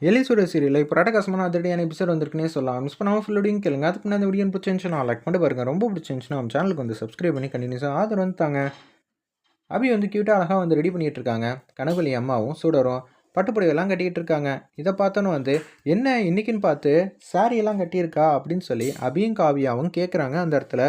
எலிசூர சீரியலில் இப்போ ரடகாசமான அதிரடியான எபிசோட் வந்திருக்குனே சொல்லலாம். மிஸ் பண்ணாமல் ஃபுல்லோடையும் கேளுங்க. அதுக்கு முன்னாடி வீடியோ பிடிச்சிருந்துச்சுன்னா லைக் பண்ணி பாருங்க. ரொம்ப பிடிச்சிருந்துச்சுன்னா நம்ம சேனலுக்கு வந்து சப்ஸ்கிரைப் பண்ணி கண்டினியூஸாக ஆதரவு வந்து தாங்க. அபி வந்து க்யூட்டாக அழகாக வந்து ரெடி பண்ணிகிட்டு இருக்காங்க. கனகலி அம்மாவும் சுடரும் பட்டுப்புடவையெல்லாம் கட்டிக்கிட்டு இருக்காங்க. இதை பார்த்தோன்னு வந்து என்ன இன்னைக்குன்னு பார்த்து சாரியெல்லாம் எல்லாம் கட்டியிருக்கா? அப்படின்னு சொல்லி அபியும் காவியாவும் கேட்குறாங்க அந்த இடத்துல.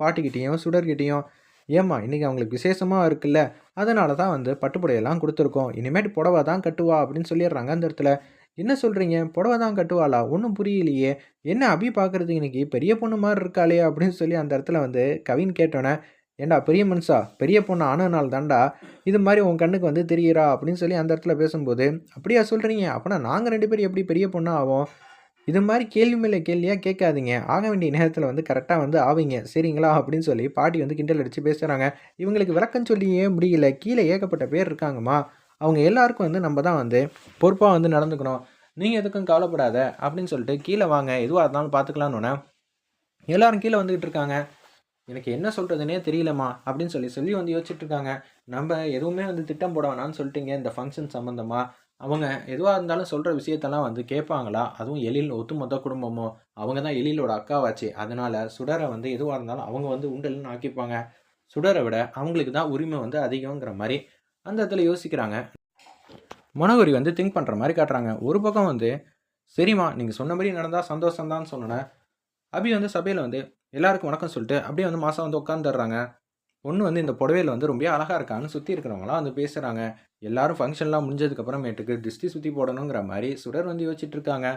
பாட்டிக்கிட்டேயும் சுடர்கிட்டேயும் ஏம்மா இன்றைக்கி அவங்களுக்கு விசேஷமாக இருக்குல்ல அதனால தான் வந்து பட்டுப்புடையெல்லாம் கொடுத்துருக்கோம். இனிமேட்டு புடவை தான் கட்டுவா அப்படின்னு சொல்லிடுறாங்க அந்த இடத்துல. என்ன சொல்கிறீங்க புடவை தான் கட்டுவாளா? ஒன்றும் புரியலையே. என்ன அபி பார்க்குறதுக்கு இன்னைக்கு? பெரிய பொண்ணு மாதிரி இருக்காளே அப்படின்னு சொல்லி அந்த இடத்துல வந்து கவின் கேட்டோன்னே ஏண்டா பெரிய மனுஷா? பெரிய பொண்ணு? ஆனதுனால தாண்டா இது மாதிரி உன் கண்ணுக்கு வந்து தெரியுறா? அப்படின்னு சொல்லி அந்த இடத்துல பேசும்போது அப்படியா சொல்கிறீங்க அப்போனா நாங்கள் ரெண்டு பேரும் எப்படி பெரிய பொண்ணா ஆகும் இது மாதிரி கேள்வி மேலே கேள்வியாக கேட்காதீங்க. ஆக வேண்டிய நேரத்தில் வந்து கரெக்டாக வந்து ஆவீங்க. சரிங்களா? அப்படின்னு சொல்லி பாட்டி வந்து கிண்டல் அடித்து பேசுகிறாங்க இவங்களுக்கு விளக்கம் சொல்லியே முடியல. கீழே ஏகப்பட்ட பேர் இருக்காங்கம்மா. அவங்க எல்லாருக்கும் வந்து நம்ம தான் வந்து பொறுப்பாக வந்து நடந்துக்கணும். நீங்கள் எதுக்கும் கவலைப்படாத அப்படின்னு சொல்லிட்டு கீழே வாங்க. எதுவாக இருந்தாலும் பார்த்துக்கலான்னு எல்லாரும் கீழே வந்துக்கிட்டு இருக்காங்க. எனக்கு என்ன சொல்கிறதுனே தெரியலம்மா அப்படின்னு சொல்லி சொல்லி வந்து யோசிச்சுட்டு இருக்காங்க. நம்ம எதுவுமே வந்து திட்டம் போட வேணாம்னு சொல்லிட்டீங்க. இந்த ஃபங்க்ஷன் சம்மந்தமாக அவங்க எதுவாக இருந்தாலும் சொல்கிற விஷயத்தெல்லாம் வந்து கேட்பாங்களா? அதுவும் எழில் ஒத்துமொத்த குடும்பமோ அவங்க தான் எழிலோட அக்காவாச்சு. அதனால் சுடரை வந்து எதுவாக இருந்தாலும் அவங்க வந்து உண்டல்னு ஆக்கிப்பாங்க. சுடரை விட அவங்களுக்கு தான் உரிமை வந்து அதிகங்கிற மாதிரி அந்த இடத்துல யோசிக்கிறாங்க. மனோகரி வந்து திங்க் பண்ணுற மாதிரி காட்டுறாங்க. ஒரு பக்கம் வந்து சரிம்மா நீங்கள் சொன்ன மாதிரி நடந்தால் சந்தோஷம்தான் சொன்னேன் அபி வந்து சபையில் வந்து எல்லாருக்கும் வணக்கம் சொல்லிட்டு அப்படியே வந்து மாதம் வந்து உட்காந்துடுறாங்க பொண்ணு வந்து இந்த புடவையில் வந்து ரொம்ப அழகாக இருக்கான்னு சுற்றி இருக்கிறவங்களாம் வந்து பேசுகிறாங்க எல்லாரும் ஃபங்க்ஷன்லாம் முடிஞ்சதுக்கப்புறமேட்டுக்கு திருஷ்டி சுற்றி போடணுங்கிற மாதிரி சுடர் வந்து யோசிச்சுட்டு இருக்காங்க.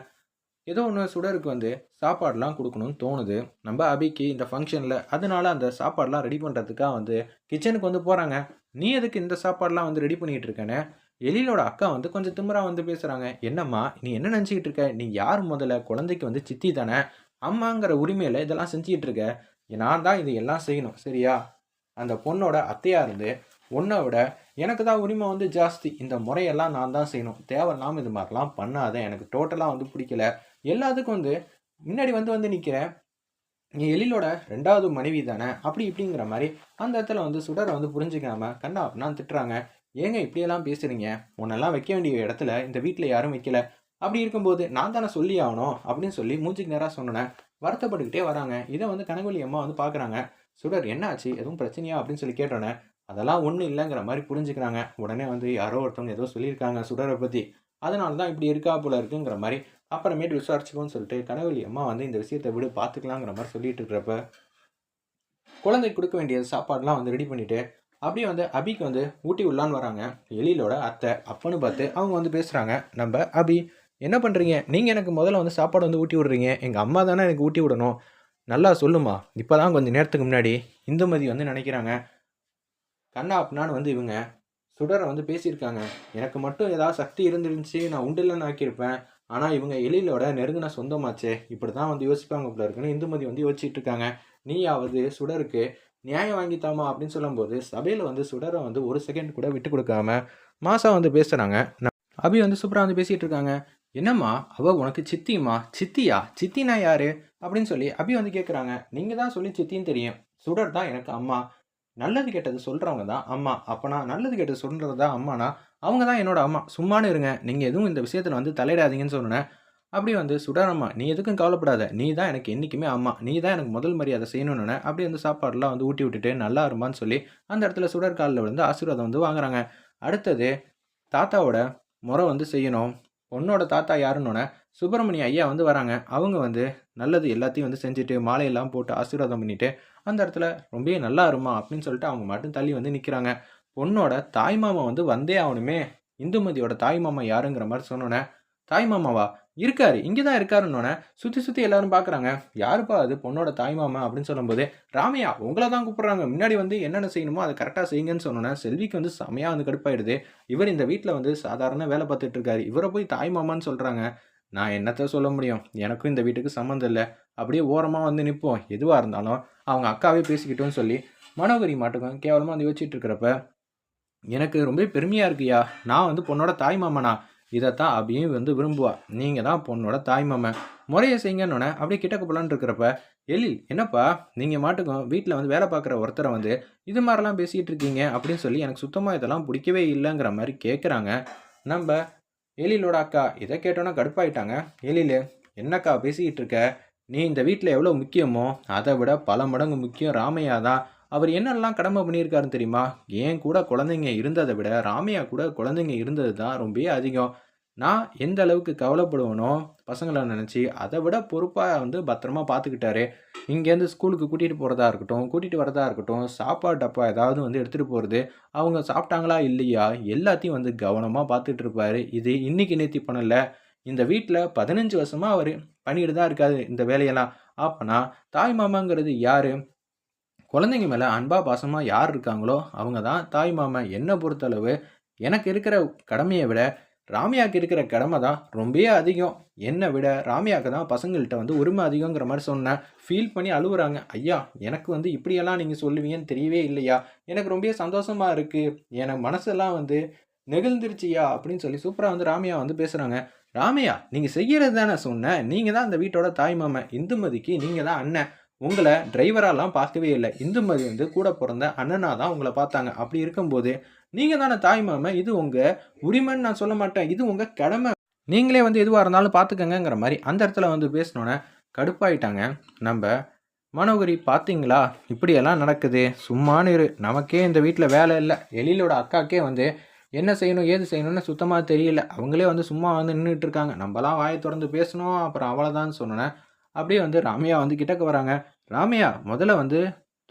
ஏதோ ஒன்று சுடருக்கு வந்து சாப்பாடெலாம் கொடுக்கணும்னு தோணுது. நம்ம அபிக்கு இந்த ஃபங்க்ஷனில் அதனால அந்த சாப்பாடுலாம் ரெடி பண்ணுறதுக்காக வந்து கிச்சனுக்கு வந்து போகிறாங்க நீ எதுக்கு இந்த சாப்பாடெலாம் வந்து ரெடி பண்ணிகிட்டு இருக்கேன்னு? எழிலோட அக்கா வந்து கொஞ்சம் திமிரா வந்து பேசுகிறாங்க என்னம்மா நீ என்ன நினச்சிக்கிட்டு இருக்க? நீ யார் முதல்ல? குழந்தைக்கு வந்து சித்தி தானே? அம்மாங்கிற உரிமையில் இதெல்லாம் செஞ்சுக்கிட்டு இருக்க. நான் தான் இது எல்லாம் செய்யணும். சரியா? அந்த பொண்ணோட அத்தையாக இருந்து உன்னை விட எனக்கு தான் உரிமை வந்து ஜாஸ்தி. இந்த முறையெல்லாம் நான் தான் செய்யணும். தேவையில்லாமல் இது மாதிரிலாம் பண்ணாத. எனக்கு டோட்டலாக வந்து பிடிக்கல. எல்லாத்துக்கும் வந்து முன்னாடி வந்து வந்து நிற்கிறேன் நீ எழிலோட ரெண்டாவது மனைவி தானே? அப்படி இப்படிங்கிற மாதிரி அந்த இடத்துல வந்து சுடரை வந்து புரிஞ்சுக்காம கண்ணா அப்படின்னா திட்டுறாங்க. ஏங்க இப்படியெல்லாம் பேசுகிறீங்க உன்னெல்லாம் வைக்க வேண்டிய இடத்துல இந்த வீட்டில் யாரும் வைக்கல. அப்படி இருக்கும்போது நான் தானே சொல்லி ஆகணும். அப்படின்னு சொல்லி மூஞ்சிக்கு நேராக சொன்னேன். வருத்தப்பட்டுக்கிட்டே வராங்க. இதை வந்து கனகொலி அம்மா வந்து பார்க்குறாங்க சுடர் என்ன ஆச்சு எதுவும் பிரச்சனையா? அப்படின்னு சொல்லி கேட்டோன்னே அதெல்லாம் ஒன்றும் இல்லைங்கிற மாதிரி புரிஞ்சுக்கிறாங்க. உடனே வந்து யாரோ ஒருத்தவங்க ஏதோ சொல்லியிருக்காங்க சுடரை பற்றி அதனால தான் இப்படி இருக்கா போல இருக்குங்கிற மாதிரி அப்புறமேட்டு விசாரிச்சுக்கோன்னு சொல்லிட்டு கனகொலி அம்மா வந்து இந்த விஷயத்தை விடு பார்த்துக்கலாங்கிற மாதிரி சொல்லிட்டு இருக்கிறப்ப குழந்தைக்கு கொடுக்க வேண்டிய சாப்பாடெலாம் வந்து ரெடி பண்ணிவிட்டு அப்படியே வந்து அபிக்கு வந்து ஊட்டி உள்ளான்னு வராங்க. எழிலோட அத்தை அப்பன்னு பார்த்து அவங்க வந்து பேசுகிறாங்க நம்ம அபி என்ன பண்ணுறீங்க நீங்கள் எனக்கு முதல்ல வந்து சாப்பாடு வந்து ஊட்டி விடுறீங்க. எங்கள் அம்மா தானே எனக்கு ஊட்டி விடணும். நல்லா சொல்லுமா. இப்போ தான் கொஞ்சம் நேரத்துக்கு முன்னாடி இந்துமதி வந்து நினைக்கிறாங்க. கண்ணா அப்படின்னான்னு வந்து இவங்க சுடரை வந்து பேசியிருக்காங்க. எனக்கு மட்டும் ஏதாவது சக்தி இருந்துருந்துச்சு நான் உண்டில்லன்னு ஆக்கியிருப்பேன். ஆனால் இவங்க எழிலோட நெருங்கின சொந்தமாச்சே. இப்படி தான் வந்து யோசிப்பாங்க போல இருக்குன்னு இந்துமதி வந்து யோசிச்சுட்டு இருக்காங்க நீயாவது சுடருக்கு நியாயம் வாங்கித்தாமா அப்படின்னு சொல்லும்போது சபையில் வந்து சுடரை வந்து ஒரு செகண்ட் கூட விட்டு கொடுக்காம மாசா வந்து பேசுகிறாங்க அபி வந்து சூப்பராக வந்து பேசிகிட்டு இருக்காங்க என்னம்மா அவ உனக்கு சித்திம்மா சித்தியா? சித்தினா யாரு? அப்படின்னு சொல்லி அபி வந்து கேட்குறாங்க நீங்கள் தான் சொல்லி சித்தின்னு தெரியும். சுடர் தான் எனக்கு அம்மா. நல்லது கெட்டது சொல்கிறவங்க தான் அம்மா. அப்போனா நல்லது கெட்டது சொல்கிறது தான் அம்மானா அவங்க தான் என்னோட அம்மா. சும்மானு இருங்க. நீங்கள் எதுவும் இந்த விஷயத்தில் வந்து தலையிடாதீங்கன்னு சொன்னேன். அப்படி வந்து சுடரம்மா நீ எதுக்கும் கவலைப்படாத. நீ தான் எனக்கு என்றைக்குமே அம்மா. நீ தான் எனக்கு முதல் மரியாதை செய்யணும்னு அப்படி வந்து சாப்பாடுலாம் வந்து ஊட்டி விட்டுட்டு நல்லா இருமான்னு சொல்லி அந்த இடத்துல சுடர் காலில் விழுந்து ஆசீர்வாதம் வந்து வாங்குறாங்க. அடுத்தது தாத்தாவோட முறை வந்து செய்யணும். பொண்ணோட தாத்தா யாருன்னொன்னே சுப்பிரமணிய ஐயா வந்து வராங்க. அவங்க வந்து நல்லது எல்லாத்தையும் வந்து செஞ்சுட்டு மாலையெல்லாம் போட்டு ஆசீர்வாதம் பண்ணிவிட்டு அந்த இடத்துல ரொம்பவே நல்லா இருமா அப்படின்னு சொல்லிட்டு அவங்க மட்டும் தள்ளி வந்து நிற்கிறாங்க பொண்ணோட தாய்மாமா வந்து வந்தே ஆகணுமே. இந்துமதியோட தாய்மாமா யாருங்கிற மாதிரி சொன்னோன்னே தாய் மாமாவா? இருக்காரு. இங்கே தான் இருக்காருன்னொன்னே சுற்றி சுற்றி எல்லாரும் பார்க்குறாங்க யாருப்பா அது பொண்ணோட தாய் மாமா அப்படின்னு சொல்லும்போது ராமையா உங்களை தான் கூப்பிட்றாங்க. முன்னாடி வந்து என்னென்ன செய்யணுமோ அதை கரெக்டாக செய்யுங்கன்னு சொன்னோன்னே செல்விக்கு வந்து செமையாக வந்து கடுப்பாயிடுது. இவர் இந்த வீட்டில் வந்து சாதாரண வேலை பார்த்துட்டு இருக்காரு. இவரை போய் தாய் மாமான்னு சொல்கிறாங்க நான் என்னத்த சொல்ல முடியும்? எனக்கும் இந்த வீட்டுக்கு சம்மந்தம் இல்லை. அப்படியே ஓரமாக வந்து நிற்போம் எதுவாக இருந்தாலும் அவங்க அக்காவே பேசிக்கிட்டோன்னு சொல்லி மனோகரி மாட்டுக்கும் கேவலமாக வந்து யோசிச்சுட்டு இருக்கிறப்ப எனக்கு ரொம்ப பெருமையாக இருக்குயா நான் வந்து பொண்ணோட தாய் மாமனா. இதைத்தான் அபியும் வந்து விரும்புவா. நீங்கள் தான் பொண்ணோட தாய் முறையை செய்யுங்கன்னொன்னே அப்படியே கிட்டக்கு போலான்னு இருக்கிறப்ப எழில் என்னப்பா? நீங்கள் மாட்டுக்கும் வீட்டில் வந்து வேலை பார்க்குற ஒருத்தரை வந்து இது மாதிரிலாம் பேசிகிட்டு இருக்கீங்க? அப்படின்னு சொல்லி எனக்கு சுத்தமாக இதெல்லாம் பிடிக்கவே இல்லைங்கிற மாதிரி கேட்குறாங்க நம்ம எழிலோட அக்கா இதை கேட்டோன்னே கடுப்பாயிட்டாங்க. எழில் என்னக்கா பேசிக்கிட்டு இருக்க? நீ இந்த வீட்டில் எவ்வளோ முக்கியமோ அதை விட பல மடங்கு முக்கியம் ராமையா தான். அவர் என்னெல்லாம் கடமை பண்ணியிருக்காருன்னு தெரியுமா? ஏன் கூட குழந்தைங்க இருந்ததை விட ராமையா கூட குழந்தைங்க இருந்தது தான் ரொம்ப அதிகம். நான் எந்த அளவுக்கு கவலைப்படுவனோ பசங்களை நினச்சி அதை விட பொறுப்பாக வந்து பத்திரமா பார்த்துக்கிட்டாரு இங்கேருந்து ஸ்கூலுக்கு கூட்டிகிட்டு போகிறதா இருக்கட்டும் கூட்டிகிட்டு வரதா இருக்கட்டும் சாப்பாடு டப்பா ஏதாவது வந்து எடுத்துகிட்டு போகிறது அவங்க சாப்பிட்டாங்களா இல்லையா? எல்லாத்தையும் வந்து கவனமாக பார்த்துட்டு இருப்பாரு. இது இன்னைக்கு நேத்தி பண்ணல. இந்த வீட்டில் பதினஞ்சு வருஷமாக அவர் பண்ணிட்டு தான் இருக்காது இந்த வேலையெல்லாம். அப்போனா தாய் மாமாங்கிறது யார்? குழந்தைங்க மேலே அன்பா பாசமாக யார் இருக்காங்களோ அவங்க தான் தாய் மாமன் என்னை பொறுத்தளவு எனக்கு இருக்கிற கடமையை விட ராமியாவுக்கு இருக்கிற கடமை தான் ரொம்பவே அதிகம். என்னை விட ராமியாவுக்கு தான் பசங்கள்கிட்ட வந்து உரிமை அதிகங்கிற மாதிரி சொன்னேன் ஃபீல் பண்ணி அழுகுறாங்க ஐயா எனக்கு வந்து இப்படியெல்லாம் நீங்கள் சொல்லுவீங்கன்னு தெரியவே இல்லையா? எனக்கு ரொம்பவே சந்தோஷமாக இருக்குது எனக்கு மனசெல்லாம் வந்து நெகிழ்ந்துருச்சியா? அப்படின்னு சொல்லி சூப்பராக வந்து ராமியா வந்து பேசுகிறாங்க ராமையா நீங்கள் செய்கிறது தானே சொன்னேன் நீங்கள் தான் அந்த வீட்டோட தாய் மாமன் இந்துமதிக்கு நீங்கள் தான் அண்ணன். உங்களை டிரைவராலாம் பார்க்கவே இல்லை. இந்துமதி வந்து கூட பிறந்த அண்ணனா தான் உங்களை பார்த்தாங்க. அப்படி இருக்கும்போது நீங்கள் தானே தாய் மாமன் இது உங்கள் உரிமைன்னு நான் சொல்ல மாட்டேன். இது உங்கள் கடமை. நீங்களே வந்து எதுவாக இருந்தாலும் பார்த்துக்கங்கிற மாதிரி அந்த இடத்துல வந்து பேசினோன்னே கடுப்பாயிட்டாங்க. நம்ம மனோகரி பார்த்தீங்களா? இப்படியெல்லாம் நடக்குது. சும்மானு இரு. நமக்கே இந்த வீட்டில் வேலை இல்லை. எழிலோட அக்காக்கே வந்து என்ன செய்யணும் ஏது செய்யணும்னு சுத்தமாக தெரியல. அவங்களே வந்து சும்மா வந்து நின்றுட்டு இருக்காங்க. நம்மலாம் வாயை திறந்து பேசணும். அப்புறம் அவ்வளோதான் சொன்னோன்னே அப்படியே வந்து ராமையா வந்து கிட்டக்க வராங்க. ராமையா முதல்ல வந்து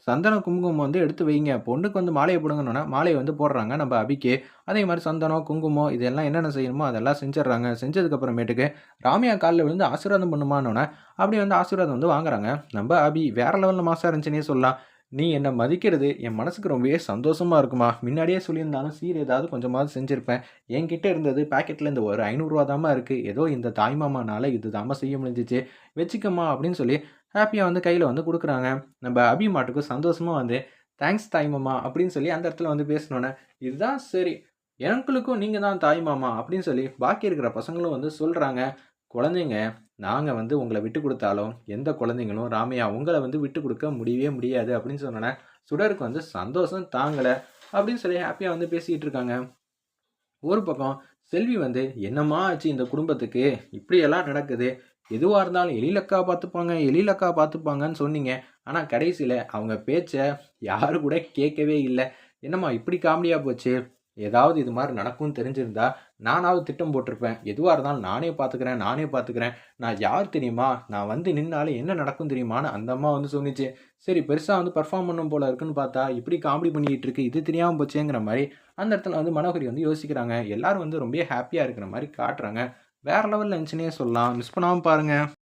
சந்தன குங்குமம் வந்து எடுத்து வைங்க. பொண்ணுக்கு வந்து மாலையை போடுங்கன்னா மாலையை வந்து போடுறாங்க. நம்ம அபிக்கு. அதே மாதிரி சந்தனம் குங்குமம் இதெல்லாம் என்னென்ன செய்யணுமோ அதெல்லாம் செஞ்சிடுறாங்க. செஞ்சதுக்கப்புறமேட்டுக்கு ராமையா காலில் விழுந்து ஆசீர்வாதம் பண்ணுமானோன்னே அப்படி வந்து ஆசீர்வாதம் வந்து வாங்குறாங்க. நம்ம அபி வேற லெவலில் மாசாக இருந்துச்சுன்னே சொல்லலாம். நீ என்னை மதிக்கிறது என் மனசுக்கு ரொம்பவே சந்தோஷமாக இருக்குமா? முன்னாடியே சொல்லியிருந்தாலும் சீர் ஏதாவது கொஞ்சமாவது செஞ்சுருப்பேன். என்கிட்ட இருந்தது பாக்கெட்டில் இந்த ஒரு ஐநூறுரூவா தாம்மா இருக்குது ஏதோ இந்த தாய்மாமானால் இது தாம்மா செய்ய முடிஞ்சிச்சு. வச்சுக்கம்மா அப்படின்னு சொல்லி ஹாப்பியாக வந்து கையில் வந்து கொடுக்குறாங்க. நம்ம அபி மாட்டுக்கும் சந்தோஷமாக வந்து தேங்க்ஸ் தாய்மாமா அப்படின்னு சொல்லி அந்த இடத்துல வந்து பேசினோன்னே இதுதான் சரி. எனக்குளுக்கும் நீங்கள் தான் தாய்மாமா அப்படின்னு சொல்லி பாக்கி இருக்கிற பசங்களும் வந்து சொல்கிறாங்க குழந்தைங்க நாங்கள் வந்து உங்களை விட்டு கொடுத்தாலும் எந்த குழந்தைங்களும் ராமையா உங்களை வந்து விட்டு கொடுக்க முடியவே முடியாது அப்படின்னு சொன்னோன்னே சுடருக்கு வந்து சந்தோஷம் தாங்கலை அப்படின்னு சொல்லி ஹாப்பியாக வந்து பேசிக்கிட்டு இருக்காங்க. ஒரு பக்கம் செல்வி வந்து என்னம்மா ஆச்சு இந்த குடும்பத்துக்கு? இப்படியெல்லாம் நடக்குது. எதுவாக இருந்தாலும் எழிலக்கா பார்த்துப்பாங்க எழிலக்கா பார்த்துப்பாங்கன்னு சொன்னீங்க. ஆனால் கடைசியில் அவங்க பேச்சை யாரு கூட கேட்கவே இல்லை. என்னம்மா இப்படி காமெடியாக போச்சு? ஏதாவது இது மாதிரி நடக்கும்னு தெரிஞ்சிருந்தா நானாவது திட்டம் போட்டிருப்பேன். எதுவாக இருந்தாலும் நானே பார்த்துக்கிறேன் நானே பார்த்துக்கிறேன் நான் யார் தெரியுமா? நான் வந்து நின்னாலும் என்ன நடக்கும் தெரியுமான்னு அந்த அம்மா வந்து சொன்னிச்சு. சரி பெருசாக வந்து பர்ஃபார்ம் பண்ணும் போல இருக்குன்னு பார்த்தா இப்படி காமெடி பண்ணிக்கிட்டு இருக்கு இது தெரியாமல் போச்சேங்கிற மாதிரி அந்த இடத்துல வந்து மனோகரி வந்து யோசிக்கிறாங்க. எல்லாரும் வந்து ரொம்ப ஹாப்பியாக இருக்கிற மாதிரி காட்டுறாங்க. வேறு லெவலில் இருந்துச்சுன்னே சொல்லலாம். மிஸ் பண்ணாமல் பாருங்கள்